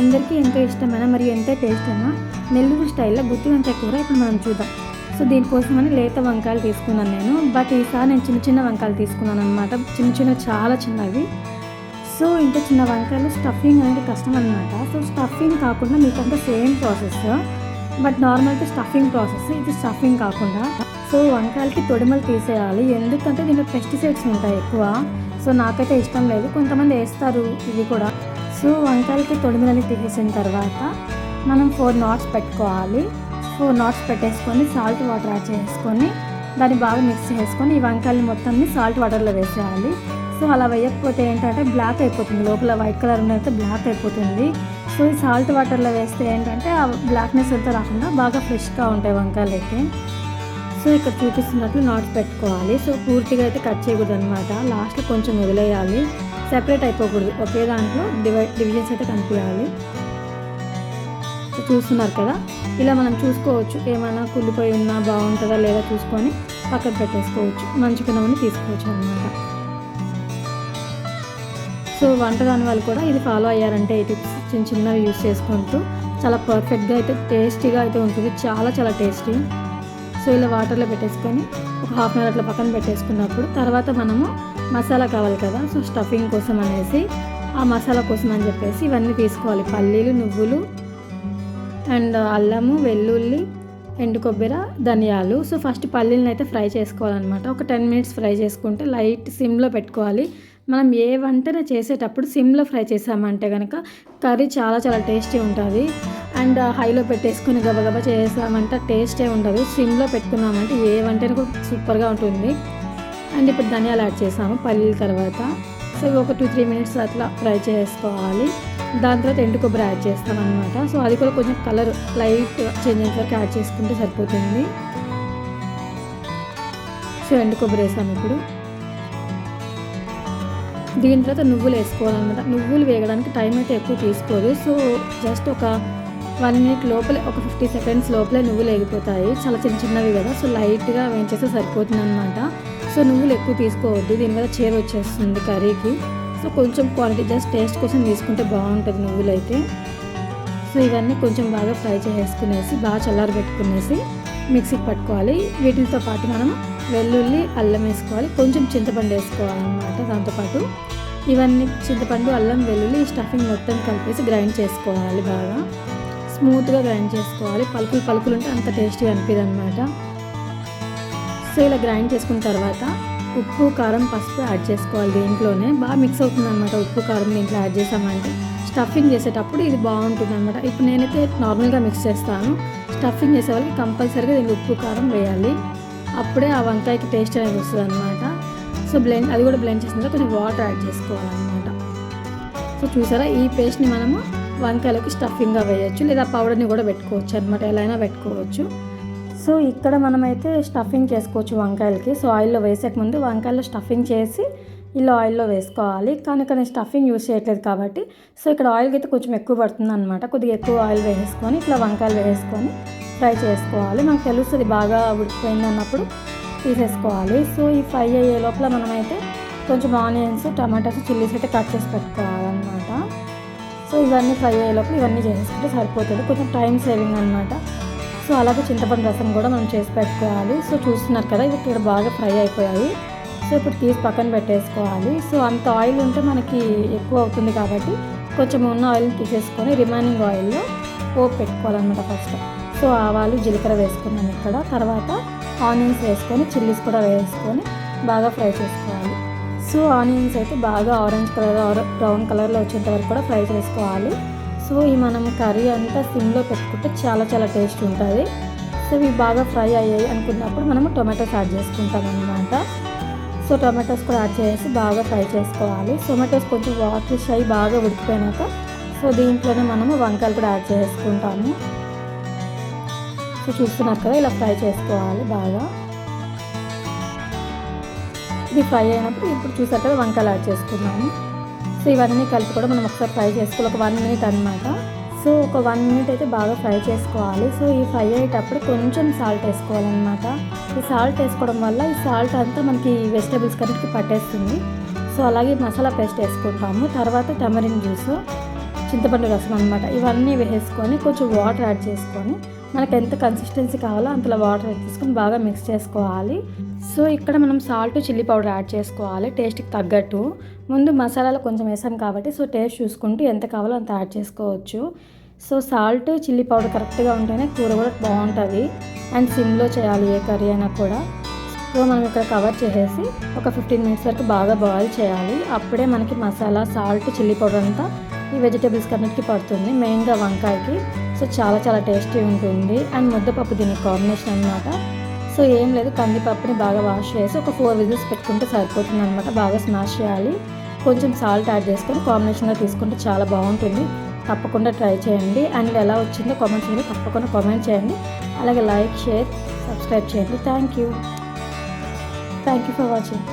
అందరికీ ఎంతో ఇష్టమైన మరియు ఎంతో టేస్ట్ అయినా నెల్లూరు స్టైల్లో గుత్తి వంకాయ కూర ఇప్పుడు మనం చూద్దాం. సో దీనికోసమని లేత వంకాయలు తీసుకున్నాను నేను. బట్ ఈసారి నేను చిన్న చిన్న వంకాయలు తీసుకున్నాను అనమాట చిన్న చిన్న చాలా చిన్నవి. సో ఇంత చిన్న వంకాయలు స్టఫింగ్ అనేది కష్టం అనమాట సో స్టఫింగ్ కాకుండా మీకు సేమ్ ప్రాసెస్. బట్ నార్మల్గా స్టఫింగ్ ప్రాసెస్ ఇది స్టఫింగ్ కాకుండా. సో వంకాయలకి తొడిమలు తీసేయాలి. ఎందుకంటే దీంట్లో పెస్టిసైడ్స్ ఉంటాయి ఎక్కువ. సో నాకైతే ఇష్టం లేదు. కొంతమంది వేస్తారు ఇవి కూడా. సో వంకాయలకి తొడిమలని తీసేసిన తర్వాత మనం ఫోర్ నాట్స్ పెట్టుకోవాలి. ఫోర్ నాట్స్ పెట్టేసుకొని సాల్ట్ వాటర్ యాడ్ చేసుకొని దాన్ని బాగా మిక్స్ చేసుకొని ఈ వంకాయలు మొత్తాన్ని సాల్ట్ వాటర్లో వేసేయాలి. సో అలా వేయకపోతే ఏంటంటే బ్లాక్ అయిపోతుంది. లోపల వైట్ కలర్ ఉన్నైతే బ్లాక్ అయిపోతుంది. సో ఈ సాల్ట్ వాటర్లో వేస్తే ఏంటంటే ఆ బ్లాక్నెస్ అంతా రాకుండా బాగా ఫ్రెష్గా ఉంటాయి వంకాయలు అయితే సో ఇక్కడ చూపిస్తున్నట్లు నాట్స్ పెట్టుకోవాలి. సో పూర్తిగా అయితే కట్ చేయకూడదు అనమాట లాస్ట్లో కొంచెం వదిలేయాలి. సెపరేట్ అయిపోకూడదు. ఒకే దాంట్లో డివై డివిజన్స్ అయితే కనిపించాలి చూస్తున్నారు కదా? ఇలా మనం చూసుకోవచ్చు. ఏమైనా కుళ్ళిపోయి ఉన్నా బాగుంటుందా లేదా చూసుకొని పక్కన పెట్టేసుకోవచ్చు. మంచిగున్నవన్నీ తీసుకోవచ్చు అనమాట సో వంట దాని వాళ్ళు కూడా ఇది ఫాలో అయ్యారంటే ఈ టిప్స్ చిన్న చిన్నవి యూస్ చేసుకుంటూ చాలా పర్ఫెక్ట్గా అయితే టేస్టీగా అయితే ఉంటుంది. చాలా చాలా టేస్టీ సో ఇలా వాటర్లో పెట్టేసుకొని ఒక హాఫ్ అన్ అవర్ అట్లా పక్కన పెట్టేసుకున్నప్పుడు తర్వాత మనము మసాలా కావాలి కదా సో స్టఫింగ్ కోసం అనేసి ఆ మసాలా కోసం అని చెప్పేసి ఇవన్నీ తీసుకోవాలి. పల్లీలు నువ్వులు అండ్ అల్లము వెల్లుల్లి ఎండు కొబ్బరి ధనియాలు. సో ఫస్ట్ పల్లీలను అయితే ఫ్రై చేసుకోవాలన్నమాట. ఒక టెన్ మినిట్స్ ఫ్రై చేసుకుంటే లైట్ సిమ్లో పెట్టుకోవాలి. మనం ఏ వంటన చేసేటప్పుడు సిమ్లో ఫ్రై చేసామంటే కనుక కర్రీ చాలా చాలా టేస్టీ ఉంటుంది. అండ్ హైలో పెట్టేసుకుని గబగబా చేసామంటే టేస్టే ఉండదు. సిమ్లో పెట్టుకున్నామంటే ఏ వంటను కూడా సూపర్గా ఉంటుంది. అండ్ ఇప్పుడు ధనియాలు యాడ్ చేసాము పల్లీల తర్వాత. సో ఒక టూ త్రీ మినిట్స్ అట్లా ఫ్రై చేసుకోవాలి. దాని తర్వాత ఎండు కొబ్బరి యాడ్ చేస్తాం అనమాట సో అది కూడా కొంచెం కలర్ లైట్ చేంజ్ అయిన వరకు యాడ్ చేసుకుంటే సరిపోతుంది. సో ఎండు కొబ్బరి వేసాము ఇప్పుడు. దీని తర్వాత నువ్వులు వేసుకోవాలన్నమాట. నువ్వులు వేయడానికి టైం అయితే ఎక్కువ తీసుకోదు. సో జస్ట్ ఒక వన్ మినిట్ లోపలే ఒక ఫిఫ్టీ సెకండ్స్ లోపలే నువ్వులు వేగిపోతాయి. చాలా చిన్న చిన్నవి కదా సో లైట్గా వేయించేస్తే సరిపోతుంది అనమాట సో నువ్వులు ఎక్కువ తీసుకోవద్దు. దీని మీద చేరు వచ్చేస్తుంది కర్రీకి. సో కొంచెం క్వాలిటీ జస్ట్ టేస్ట్ కోసం తీసుకుంటే బాగుంటుంది నువ్వులు అయితే సో ఇవన్నీ కొంచెం బాగా ఫ్రై చేసుకునేసి బాగా చల్లారి పెట్టుకునేసి మిక్సీకి పట్టుకోవాలి. వీటితో పాటు మనం వెల్లుల్లి అల్లం వేసుకోవాలి. కొంచెం చింతపండు వేసుకోవాలన్నమాట దాంతోపాటు ఇవన్నీ చింతపండు అల్లం వెల్లుల్లి స్టఫింగ్ మొత్తం కలిపేసి గ్రైండ్ చేసుకోవాలి బాగా. స్మూత్గా గ్రైండ్ చేసుకోవాలి. పలుకులు పలుకులు ఉంటే అంత టేస్టీగా అనిపిదన్నమాట. అనమాట సో ఇలా గ్రైండ్ చేసుకున్న తర్వాత ఉప్పు కారం పసుపు యాడ్ చేసుకోవాలి దీంట్లోనే. బాగా మిక్స్ అవుతుంది అనమాట ఉప్పు కారం దీంట్లో యాడ్ చేసామంటే. స్టఫింగ్ చేసేటప్పుడు ఇది బాగుంటుంది అనమాట ఇప్పుడు నేనైతే నార్మల్గా మిక్స్ చేస్తాను. స్టఫింగ్ చేసే వాళ్ళకి కంపల్సరీగా దీనికి ఉప్పు కారం వేయాలి. అప్పుడే ఆ వంకాయకి టేస్ట్ అనేది వస్తుంది అనమాట సో బ్లెండ్ అది కూడా బ్లెండ్ చేసిన తర్వాత కొంచెం వాటర్ యాడ్ చేసుకోవాలన్నమాట. సో చూసారా ఈ పేస్ట్ని మనము వంకాయలకి స్టఫింగ్గా వేయచ్చు లేదా పౌడర్ని కూడా పెట్టుకోవచ్చు అనమాట ఎలా అయినా పెట్టుకోవచ్చు. సో ఇక్కడ మనమైతే స్టఫింగ్ చేసుకోవచ్చు వంకాయలకి. సో ఆయిల్లో వేసే ముందు వంకాయల్లో స్టఫింగ్ చేసి ఇలా ఆయిల్లో వేసుకోవాలి. కానీ ఇక్కడ నేను స్టఫింగ్ యూస్ చేయట్లేదు కాబట్టి. సో ఇక్కడ ఆయిల్కి అయితే కొంచెం ఎక్కువ పడుతుంది అనమాట కొద్దిగా ఎక్కువ ఆయిల్ వేసుకొని ఇట్లా వంకాయలు వేసుకొని ఫ్రై చేసుకోవాలి. మనకు తెలుస్తుంది బాగా ఉడికిపోయింది అన్నప్పుడు తీసేసుకోవాలి. సో ఈ ఫ్రై అయ్యే లోపల మనమైతే కొంచెం ఆనియన్స్ టమాటాస్ చిల్లీస్ అయితే కట్ చేసి పెట్టుకోవాలన్నమాట. సో ఇవన్నీ ఫ్రై అయ్యే లోపల ఇవన్నీ చేసుకుంటే సరిపోతుంది. కొంచెం టైం సేవింగ్ అనమాట సో అలాగే చింతపండు రసం కూడా మనం చేసి పెట్టుకోవాలి. సో చూస్తున్నారు కదా ఇవి ఇక్కడ బాగా ఫ్రై అయిపోయాయి. సో ఇప్పుడు తీసి పక్కన పెట్టేసుకోవాలి. సో అంత ఆయిల్ ఉంటే మనకి ఎక్కువ అవుతుంది కాబట్టి కొంచెం ఉన్న ఆయిల్ని తీసేసుకొని రిమైనింగ్ ఆయిల్లో పోపు పెట్టుకోవాలన్నమాట ఫస్ట్. సో ఆవాలు జీలకర్ర వేసుకున్నాను ఇక్కడ. తర్వాత ఆనియన్స్ వేసుకొని చిల్లీస్ కూడా వేసుకొని బాగా ఫ్రై చేసుకోవాలి. సో ఆనియన్స్ అయితే బాగా ఆరెంజ్ కలర్ బ్రౌన్ కలర్లో వచ్చేంత వరకు కూడా ఫ్రై చేసుకోవాలి. సో ఈ మనం కర్రీ అంతా సిమ్లో పెట్టుకుంటే చాలా చాలా టేస్ట్ ఉంటుంది. సో ఇవి బాగా ఫ్రై అయ్యాయి అనుకున్నప్పుడు మనము టొమాటోస్ యాడ్ చేసుకుంటాం అనమాట సో టొమాటోస్ కూడా యాడ్ చేసి బాగా ఫ్రై చేసుకోవాలి. టొమాటోస్ కొంచెం వాటర్ అయ్యి బాగా ఉడికిపోయినాక సో దీంట్లోనే మనము వంకాయలు కూడా యాడ్ చేసుకుంటాము. సో చూస్తున్నారు కదా ఇలా ఫ్రై చేసుకోవాలి బాగా. ఇది ఫ్రై అయినప్పుడు ఇప్పుడు చూసారు కదా వంకాయలు యాడ్ చేసుకున్నాము. సో ఇవన్నీ కలిపి కూడా మనం ఒకసారి ఫ్రై చేసుకోవాలి. ఒక వన్ మినిట్ అనమాట సో ఒక వన్ మినిట్ అయితే బాగా ఫ్రై చేసుకోవాలి. సో ఈ ఫ్రై అయ్యేటప్పుడు కొంచెం సాల్ట్ వేసుకోవాలన్నమాట. ఈ సాల్ట్ వేసుకోవడం వల్ల ఈ సాల్ట్ అంతా మనకి వెజిటేబుల్స్ కన్నిటికి పట్టేస్తుంది. సో అలాగే మసాలా పేస్ట్ వేసుకుంటాము. తర్వాత టమరిన్ జ్యూస్ చింతపండు రసం అనమాట ఇవన్నీ వేసుకొని కొంచెం వాటర్ యాడ్ చేసుకొని మనకు ఎంత కన్సిస్టెన్సీ కావాలో అంతలో వాటర్ యాడ్ చేసుకొని బాగా మిక్స్ చేసుకోవాలి. సో ఇక్కడ మనం సాల్ట్ చిల్లీ పౌడర్ యాడ్ చేసుకోవాలి. టేస్ట్కి తగ్గట్టు. ముందు మసాలాలు కొంచెం వేసాం కాబట్టి సో టేస్ట్ చూసుకుంటూ ఎంత కావాలో అంత యాడ్ చేసుకోవచ్చు. సో సాల్ట్ చిల్లీ పౌడర్ కరెక్ట్గా ఉంటేనే కూర కూడా బాగుంటుంది. అండ్ సిమ్లో చేయాలి ఏ కర్రీ అయినా కూడా. సో మనం ఇక్కడ కవర్ చేసేసి ఒక ఫిఫ్టీన్ మినిట్స్ వరకు బాగా బాయిల్ చేయాలి. అప్పుడే మనకి మసాలా సాల్ట్ చిల్లీ పౌడర్ అంతా ఈ వెజిటేబుల్స్ అన్నిటికీ పడుతుంది. మెయిన్గా వంకాయకి. సో చాలా చాలా టేస్టీ ఉంటుంది. అండ్ ముద్దపప్పు దీని కాంబినేషన్ అనమాట సో ఏం లేదు కందిపప్పుని బాగా వాష్ చేసి ఒక ఫోర్ విజిల్స్ పెట్టుకుంటే సరిపోతుంది అనమాట బాగా స్మాష్ చేయాలి. కొంచెం సాల్ట్ యాడ్ చేసుకొని కాంబినేషన్గా తీసుకుంటే చాలా బాగుంటుంది. తప్పకుండా ట్రై చేయండి. అండ్ ఎలా వచ్చిందో కామెంట్ చేయండి తప్పకుండా కామెంట్ చేయండి. అలాగే లైక్ షేర్ సబ్స్క్రైబ్ చేయండి. Thank you. Thank you for watching.